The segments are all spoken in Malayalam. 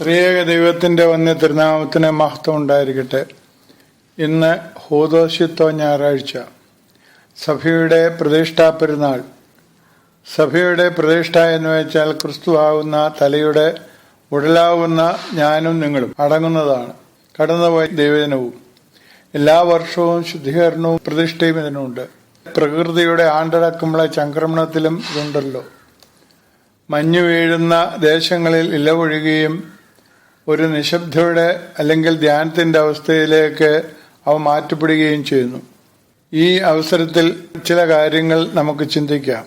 ത്രിയേക ദൈവത്തിന്റെ വന്യ തിരുനാമത്തിന് മഹത്വം ഉണ്ടായിരിക്കട്ടെ. ഇന്ന് ഹോദോശിത്വ ഞായറാഴ്ച. സഭയുടെ പ്രതിഷ്ഠാ പെരുന്നാൾ. സഭയുടെ പ്രതിഷ്ഠ എന്ന് വെച്ചാൽ ക്രിസ്തുവാകുന്ന തലയുടെ ഉടലാവുന്ന ഞാനും നിങ്ങളും അടങ്ങുന്നതാണ്. കടന്നുപോയ ദൈവജനവും എല്ലാ വർഷവും ശുദ്ധീകരണവും പ്രതിഷ്ഠയും ഇതിനുണ്ട്. പ്രകൃതിയുടെ ആണ്ടടക്കമുള്ള ചംക്രമണത്തിലും ഇതുണ്ടല്ലോ. മഞ്ഞു വീഴുന്ന ദേശങ്ങളിൽ ഇലവൊഴുകുകയും ഒരു നിശബ്ദയുടെ അല്ലെങ്കിൽ ധ്യാനത്തിന്റെ അവസ്ഥയിലേക്ക് അവ മാറ്റപ്പെടുകയും ചെയ്യുന്നു. ഈ അവസരത്തിൽ ചില കാര്യങ്ങൾ നമുക്ക് ചിന്തിക്കാം.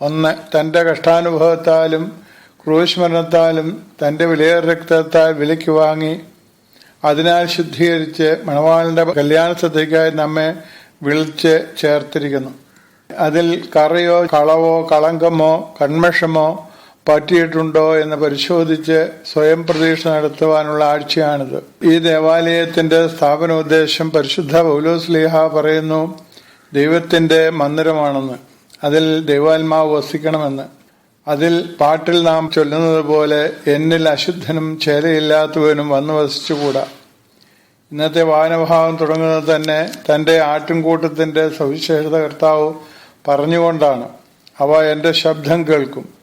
ഒന്ന് തന്റെ കഷ്ടാനുഭവത്താലും ക്രൂശ്മരണത്താലും തന്റെ വിലയ രക്തത്താൽ വിലയ്ക്ക് വാങ്ങി അതിനാൽ ശുദ്ധീകരിച്ച് മണവാളിന്റെ കല്യാണ ശ്രദ്ധയ്ക്കായി നമ്മെ വിളിച്ച് ചേർത്തിരിക്കുന്നു. അതിൽ കറയോ കളവോ കളങ്കമോ കൺമഷമോ പറ്റിയിട്ടുണ്ടോ എന്ന് പരിശോധിച്ച് സ്വയം പ്രതീക്ഷ നടത്തുവാനുള്ള ആഴ്ചയാണിത്. ഈ ദേവാലയത്തിന്റെ സ്ഥാപനോദ്ദേശം പരിശുദ്ധ പൗലോസ്ലിഹ പറയുന്നു ദൈവത്തിന്റെ മന്ദിരമാണെന്ന്. അതിൽ ദൈവാത്മാവ് വസിക്കണമെന്ന്. അതിൽ പാട്ടിൽ നാം ചൊല്ലുന്നത് പോലെ എന്നിൽ അശുദ്ധനും ചേലയില്ലാത്തവനും വന്നു വസിച്ചുകൂടാ. ഇന്നത്തെ വാഹനഭാവം തുടങ്ങുന്നത് തന്നെ തന്റെ ആട്ടിൻകൂട്ടത്തിന്റെ സവിശേഷത കർത്താവ് പറഞ്ഞുകൊണ്ടാണ്. അവ എന്റെ ശബ്ദം കേൾക്കും.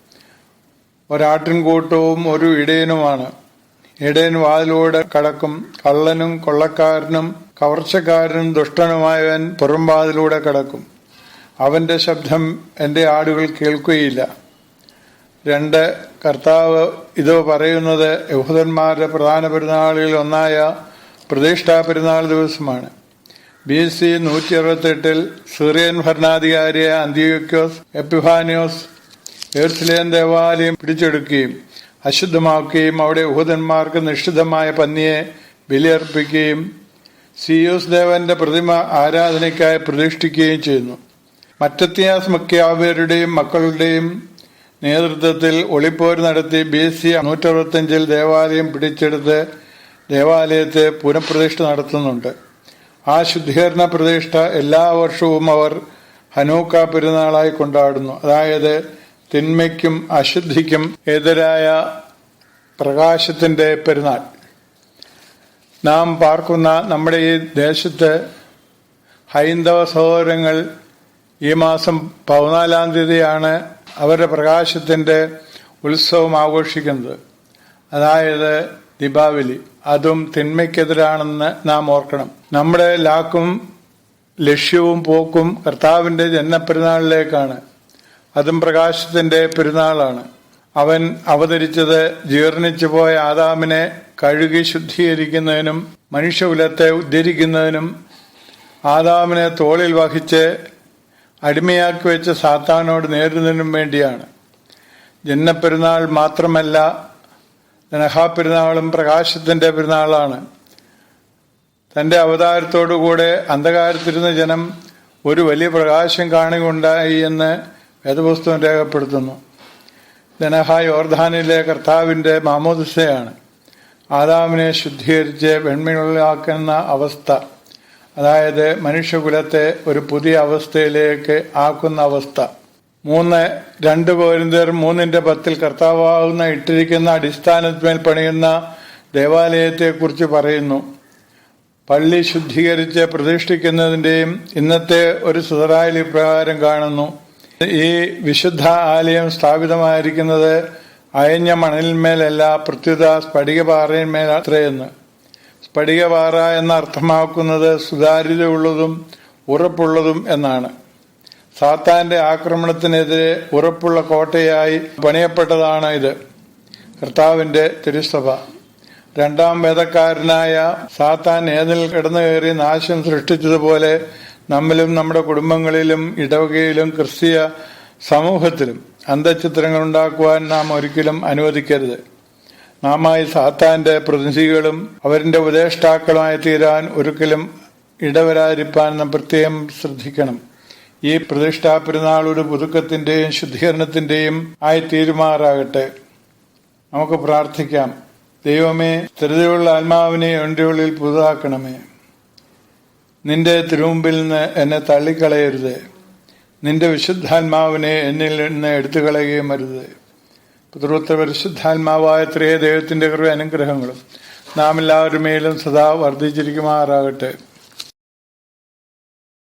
ഒരാട്ടിൻകൂട്ടവും ഒരു ഇടയനുമാണ്. ഇടയൻ വാതിലൂടെ കടക്കും. കള്ളനും കൊള്ളക്കാരനും കവർച്ചക്കാരനും ദുഷ്ടനുമായവൻ പുറംവാതിലൂടെ കടക്കും. അവന്റെ ശബ്ദം എന്റെ ആടുകൾ കേൾക്കുകയില്ല. രണ്ട് കർത്താവ് ഇത് പറയുന്നത് യഹൂദന്മാരുടെ പ്രധാന പെരുന്നാളിൽ ഒന്നായ പ്രതിഷ്ഠാ പെരുന്നാൾ ദിവസമാണ്. ബി സി നൂറ്റി അറുപത്തെട്ടിൽ സിറിയൻ ഭരണാധികാരിയായ അന്ത്യോക്യോസ് എപ്പിഫാനിയോസ് എർസ്ലേൻ ദേവാലയം പിടിച്ചെടുക്കുകയും അശുദ്ധമാക്കുകയും അവിടെ യഹൂദന്മാർക്ക് നിഷിദ്ധമായ പന്നിയെ ബലിയർപ്പിക്കുകയും സിയോസ് ദേവന്റെ പ്രതിമ ആരാധനയ്ക്കായി പ്രതിഷ്ഠിക്കുകയും ചെയ്യുന്നു. മറ്റത്യാസ് മക്യാവരുടെയും മക്കളുടെയും നേതൃത്വത്തിൽ ഒളിപ്പോര് നടത്തി ബി സി നൂറ്ററുപത്തഞ്ചിൽ ദേവാലയം പിടിച്ചെടുത്ത് ദേവാലയത്തെ പുനഃപ്രതിഷ്ഠ നടത്തുന്നുണ്ട്. ആ ശുദ്ധീകരണ പ്രതിഷ്ഠ എല്ലാ വർഷവും അവർ ഹനൂക്ക പെരുന്നാളായി കൊണ്ടാടുന്നു. അതായത് തിന്മയ്ക്കും അശുദ്ധിക്കും എതിരായ പ്രകാശത്തിന്റെ പെരുന്നാൾ. നാം പാർക്കുന്ന നമ്മുടെ ഈ ദേശത്ത് ഹൈന്ദവ സഹോദരങ്ങൾ ഈ മാസം പതിനാലാം തീയതിയാണ് അവരുടെ പ്രകാശത്തിന്റെ ഉത്സവം ആഘോഷിക്കുന്നത്. അതായത് ദീപാവലി. അതും തിന്മയ്ക്കെതിരാണെന്ന് നാം ഓർക്കണം. നമ്മുടെ ലാക്കും ലക്ഷ്യവും പോക്കും കർത്താവിന്റെ ജന്മപ്പെരുന്നാളിലേക്കാണ് അതും പ്രകാശത്തിന്റെ പെരുന്നാളാണ്. അവൻ അവതരിച്ചത് ജീർണിച്ചു പോയ ആദാമിനെ കഴുകി ശുദ്ധീകരിക്കുന്നതിനും മനുഷ്യകുലത്തെ ഉദ്ധരിക്കുന്നതിനും ആദാമിനെ തോളിൽ വഹിച്ച് അടിമയാക്കി വെച്ച സാത്താനോട് നേരിടുന്നതിനും വേണ്ടിയാണ്. ജന്മപ്പെരുന്നാൾ മാത്രമല്ല നഹാപ്പെരുന്നാളും പ്രകാശത്തിന്റെ പെരുന്നാളാണ്. തന്റെ അവതാരത്തോടുകൂടെ അന്ധകാരത്തിരുന്ന ജനം ഒരു വലിയ പ്രകാശം കാണുകയുണ്ടായി എന്ന് വേദപുസ്തകം രേഖപ്പെടുത്തുന്നു. ദനഹ യോർധാനിലെ കർത്താവിന്റെ മാമോദിസയാണ് ആദാമിനെ ശുദ്ധീകരിച്ച് വെണ്മയുള്ളാക്കുന്ന അവസ്ഥ. അതായത് മനുഷ്യകുലത്തെ ഒരു പുതിയ അവസ്ഥയിലേക്ക് ആക്കുന്ന അവസ്ഥ. മൂന്ന് രണ്ട് പോരിന്തർ മൂന്നിന്റെ പത്തിൽ കർത്താവാകുന്ന ഇട്ടിരിക്കുന്ന അടിസ്ഥാനത്തിന്മേൽ പണിയുന്ന ദേവാലയത്തെക്കുറിച്ച് പറയുന്നു. പള്ളി ശുദ്ധീകരിച്ച് പ്രതിഷ്ഠിക്കുന്നതിന്റെയും ഇന്നത്തെ ഒരു സുതറായലി പ്രകാരം കാണുന്നു. ഈ വിശുദ്ധ ആലയം സ്ഥാപിതമായിരിക്കുന്നത് അയഞ്ഞ മണലിന്മേലല്ല പ്രത്യുത സ്ഫടികപാറയിന്മേൽ അത്രയെന്ന്. സ്ഫടികപാറ എന്ന അർത്ഥമാക്കുന്നത് സുതാര്യതയുള്ളതും ഉറപ്പുള്ളതും എന്നാണ്. സാത്താന്റെ ആക്രമണത്തിനെതിരെ ഉറപ്പുള്ള കോട്ടയായി പണിയപ്പെട്ടതാണ് ഇത്. കർത്താവിന്റെ തിരുസഭ. രണ്ടാം വേദക്കാരനായ സാത്താൻ ഏതിൽ കിടന്നു കയറി നാശം സൃഷ്ടിച്ചതുപോലെ നമ്മിലും നമ്മുടെ കുടുംബങ്ങളിലും ഇടവകയിലും ക്രിസ്തീയ സമൂഹത്തിലും അന്തചിത്രങ്ങൾ ഉണ്ടാക്കുവാൻ നാം ഒരിക്കലും അനുവദിക്കരുത്. നാമായി സാത്താന്റെ പ്രതിനിധികളും അവരിന്റെ ഉപദേഷ്ടാക്കളുമായി തീരാൻ ഒരിക്കലും ഇടവരാതിരിപ്പാൻ നാം പ്രത്യേകം ശ്രദ്ധിക്കണം. ഈ പ്രതിഷ്ഠാ പെരുന്നാൾ ഒരു പുതുക്കത്തിന്റെയും ശുദ്ധീകരണത്തിന്റെയും ആയി തീരുമാറാകട്ടെ. നമുക്ക് പ്രാർത്ഥിക്കാം. ദൈവമേ സ്ഥിരതയുള്ള ആത്മാവിനെ എന്റെ ഉള്ളിൽ പുതുതാക്കണമേ. നിന്റെ തിരുമുമ്പിൽ നിന്ന് എന്നെ തള്ളിക്കളയരുത്. നിന്റെ വിശുദ്ധാത്മാവിനെ എന്നിൽ നിന്ന് എടുത്തു കളയുകയും അരുത്. പുത്രോത്തര പരിശുദ്ധാത്മാവായ ത്രേ ദൈവത്തിന്റെ കൃപ അനുഗ്രഹങ്ങളും നാം എല്ലാവരുടെ മേലും സദാ വർദ്ധിച്ചിരിക്കുമാറാകട്ടെ.